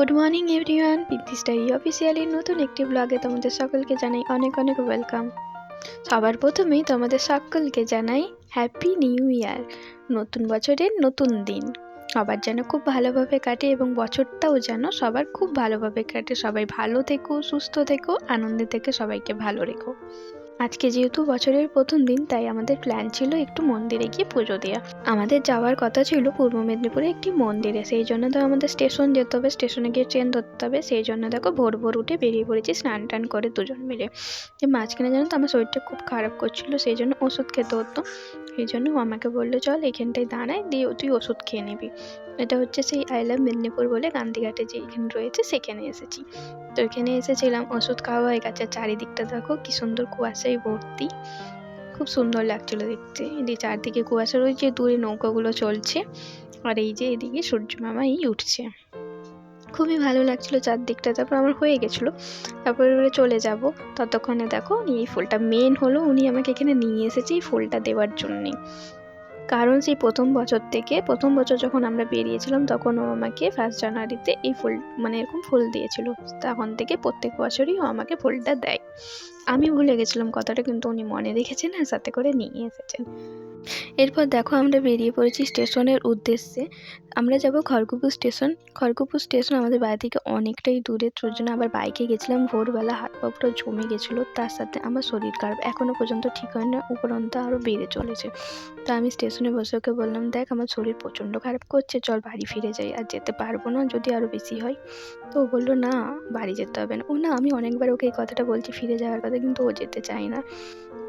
Good morning everyone পিন্তিস্টাই officially নতুন একটি ব্লগে তোমাদের সকলকে জানাই অনেক অনেক ওয়েলকাম সবার প্রথমেই তোমাদের সকলকে জানাই হ্যাপি নিউ ইয়ার নতুন বছরের নতুন দিন। সবার যেন খুব ভালোভাবে কাটে এবং বছরটাও যেন সবার খুব ভালোভাবে কাটে। সবাই ভালো থেকো, সুস্থ থেকো, আনন্দে থেকে সবাইকে ভালো রেখো। আজকে যেহেতু বছরের প্রথম দিন, তাই আমাদের প্ল্যান ছিল একটু মন্দিরে গিয়ে পুজো দেওয়া। আমাদের যাওয়ার কথা ছিল পূর্ব মেদিনীপুরে একটি মন্দিরে। সেই জন্য তো আমাদের স্টেশন যেতে হবে স্টেশনে গিয়ে ট্রেন ধরতে হবে। সেই জন্য দেখো ভোর ভোর উঠে বেরিয়ে পড়েছি স্নান টান করে দুজন মিলে। যে মাঝখানে জানো তো আমার শরীরটা খুব খারাপ করছিল, সেই জন্য ওষুধ খেতে হতো। সেই জন্য ও আমাকে বলল, চল এখানটায় দাঁড়ায়, দিয়ে তুই ওষুধ খেয়ে নিবি। এটা হচ্ছে সেই আই লাভ মেদিনীপুর বলে গান্ধীঘাটে যে এখানে রয়েছে, সেখানে এসেছি। তো এখানে এসেছিলাম, ওষুধ খাওয়া হয়ে গেছে। চারিদিকটা দেখো কি সুন্দর কুয়াশায় ভর্তি। খুব সুন্দর লাগছিল দেখতে। এদিকে চারদিকে কুয়াশা রয়েছে দূরে নৌকাগুলো চলছে। আর এই যে এদিকে সূর্য মামা এই উঠছে। খুবই ভালো লাগছিল চারদিকটা। তারপর আমার হয়ে গেছিল। তারপরে এবারে চলে যাব। ততক্ষণে দেখো, এই ফুলটা মেন হলো উনি আমাকে এখানে নিয়ে এসেছে এই ফুলটা দেওয়ার জন্যে। কারণ সেই প্রথম বছর থেকে, প্রথম বছর যখন আমরা বেরিয়েছিলাম, তখন ও আমাকে ফার্স্ট জানুয়ারিতে এই ফুল মানে এরকম ফুল দিয়েছিল। তখন থেকে প্রত্যেক বছরই ও আমাকে ফুলটা দেয়। আমি ভুলে গেছিলাম কথাটা কিন্তু উনি মনে রেখেছেন আর সাথে করে নিয়ে এসেছেন। এরপর দেখো আমরা বেরিয়ে পড়েছি স্টেশনের উদ্দেশ্যে। আমরা যাব খড়গপুর স্টেশন। খড়গপুর স্টেশন আমাদের বাড়ি থেকে অনেকটাই দূরে, তোর জন্য আবার বাইকে গেছিলাম। ভোরবেলা হাত পা পুরো জমে গেছিল, তার সাথে আমার শরীর খারাপ। এখনও পর্যন্ত ঠিক হয় না উপরন্ত আরও বেড়ে চলেছে। তা আমি স্টেশনে বসে ওকে বললাম, দেখ, আমার শরীর প্রচণ্ড খারাপ করছে, চল বাড়ি ফিরে যাই, আর যেতে পারব না যদি আরও বেশি হয়। তো ও বলল, না, বাড়ি যেতে হবে না। ও না, আমি অনেকবার ওকে এই কথাটা বলছি, ফিরে যাওয়ার কথা, কিন্তু ও যেতে চায় না।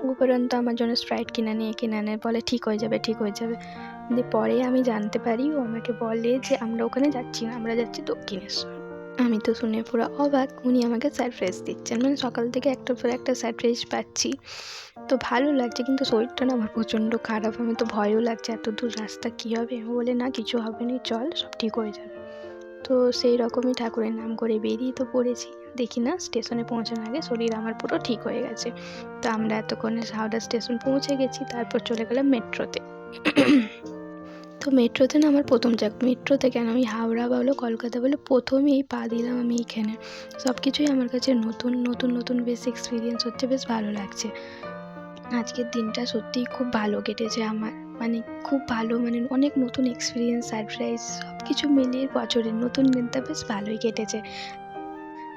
উপরন্ত আমার জন্য স্প্রাইট কিনে নিয়ে, কিনে আনে বলে, ঠিক হয়ে যাবে, ঠিক হয়ে যাবে। দিয়ে পরে আমি জানতে পারি, ও আমাকে বলে যে, আমরা ওখানে যাচ্ছি না, আমরা যাচ্ছি দক্ষিণেশ্বর আমি তো শুনে পুরো অবাক, উনি আমাকে সারপ্রাইজ দিচ্ছেন। মানে সকাল থেকে একটার পর একটা সারপ্রাইজ পাচ্ছি। তো ভালো লাগছে, কিন্তু শরীরটা না আমার প্রচণ্ড খারাপ। আমি তো ভয়ও লাগছে এত দূর রাস্তা কী হবে? বলে, না, কিছু হবে না, চল, সব ঠিক হয়ে যাবে। তো সেই রকমই ঠাকুরের নাম করে বেরিয়ে তো পড়েছি। দেখি না, স্টেশনে পৌঁছানোর আগে শরীর আমার পুরো ঠিক হয়ে গেছে। তো আমরা এতক্ষণে হাওড়া স্টেশন পৌঁছে গেছি, তারপর চলে গেলাম মেট্রোতে। তো মেট্রোতে না আমার প্রথম যাক, মেট্রোতে কেন আমি হাওড়া বলো, কলকাতা বলো, প্রথমেই পা দিলাম আমি এখানে। সব কিছুই আমার কাছে নতুন নতুন নতুন, বেশ এক্সপিরিয়েন্স হচ্ছে, বেশ ভালো লাগছে। আজকের দিনটা সত্যিই খুব ভালো কেটেছে আমার। মানে খুব ভালো মানে অনেক নতুন এক্সপিরিয়েন্স সারপ্রাইজ সব কিছু মিলিয়ে বছরের নতুন দিনটা বেশ ভালোই কেটেছে।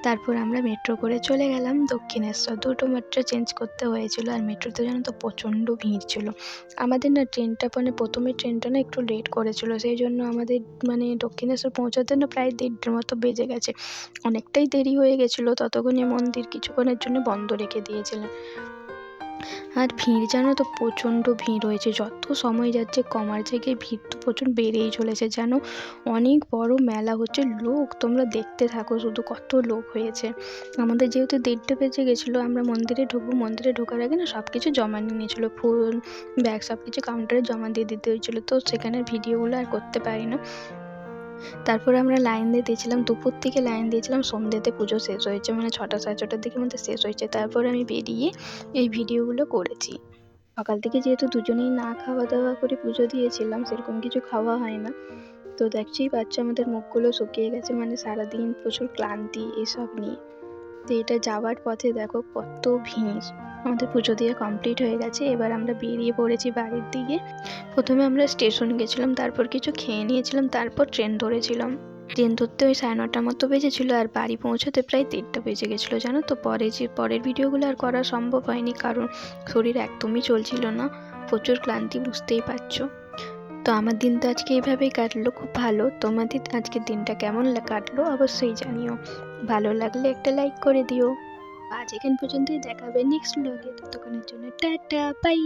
তারপর আমরা মেট্রো করে চলে গেলাম দক্ষিণেশ্বর। দুটো মেট্রো চেঞ্জ করতে হয়েছিল আর মেট্রোতে যেন তো প্রচণ্ড ভিড় ছিল। আমাদের না ট্রেনটা মানে প্রথমে ট্রেনটা না একটু লেট করেছিল, সেই জন্য আমাদের মানে দক্ষিণেশ্বর পৌঁছাতে না প্রায় দেড়টার মতো বেজে গেছে। অনেকটাই দেরি হয়ে গেছিল, ততক্ষণে মন্দির কিছুক্ষণের জন্য বন্ধ রেখে দিয়েছিলেন। আর ভিড় জানো তো, প্রচণ্ড ভিড় হয়েছে যত সময় যাচ্ছে, কমার জায়গায় ভিড় তো প্রচুর বেড়েই চলেছে যেন অনেক বড় মেলা হচ্ছে, লোক তোমরা দেখতে থাকো, শুধু কত লোক হয়েছে। আমাদের যেহেতু দেড়টা বেজে গেছিল, আমরা মন্দিরে ঢুকবো, মন্দিরে ঢোকার আগে না সব কিছু জমা নিয়ে নিয়েছিলো, ফুল, ব্যাগ সব কিছু কাউন্টারে জমা দিয়ে দিতে হয়েছিলো, তো সেখানের ভিডিওগুলো আর করতে পারি না। তারপরে আমরা লাইন দিয়ে দিয়েছিলাম, দুপুর থেকে লাইন দিয়েছিলাম, সন্ধ্যেতে পুজো শেষ হয়েছে মানে ছটা সাড়ে ছটার দিকে মধ্যে শেষ হয়েছে। তারপরে আমি বেরিয়ে এই ভিডিওগুলো করেছি। সকাল থেকে যেহেতু দুজনেই না খাওয়া দাওয়া করে পুজো দিয়েছিলাম, সেরকম কিছু খাওয়া হয় না। তো দেখছি বাচ্চা আমাদের মুখগুলো শুকিয়ে গেছে মানে সারাদিন প্রচুর ক্লান্তি, এসব নিয়ে। তো এটা যাওয়ার পথে দেখো কত ভিড়। আমাদের পুজো দিয়ে কমপ্লিট হয়ে গেছে। এবার আমরা বেরিয়ে পড়েছি বাড়ির দিকে। প্রথমে আমরা স্টেশন গেছিলাম, তারপর কিছু খেয়ে নিয়েছিলাম, তারপর ট্রেন ধরেছিলাম। ট্রেন ধরতে ওই সাড়ে নটার মতো বেজেছিলো আর বাড়ি পৌঁছতে প্রায় দেড়টা বেজে গেছিল, জানো তো? পরে যে, পরের ভিডিওগুলো আর করা সম্ভব হয়নি, কারণ শরীর একদমই চলছিল না। প্রচুর ক্লান্তি, বুঝতেই পারছ। তো আমার দিন তো আজকে এইভাবেই কাটলো, খুব ভালো। তোমাদের আজকের দিনটা কেমন কাটলো অবশ্যই জানিও। ভালো লাগলে একটা লাইক করে দিও। আজ এখান পর্যন্তই দেখাবে নেক্সট ব্লগে ততক্ষণের জন্য টাটা বাই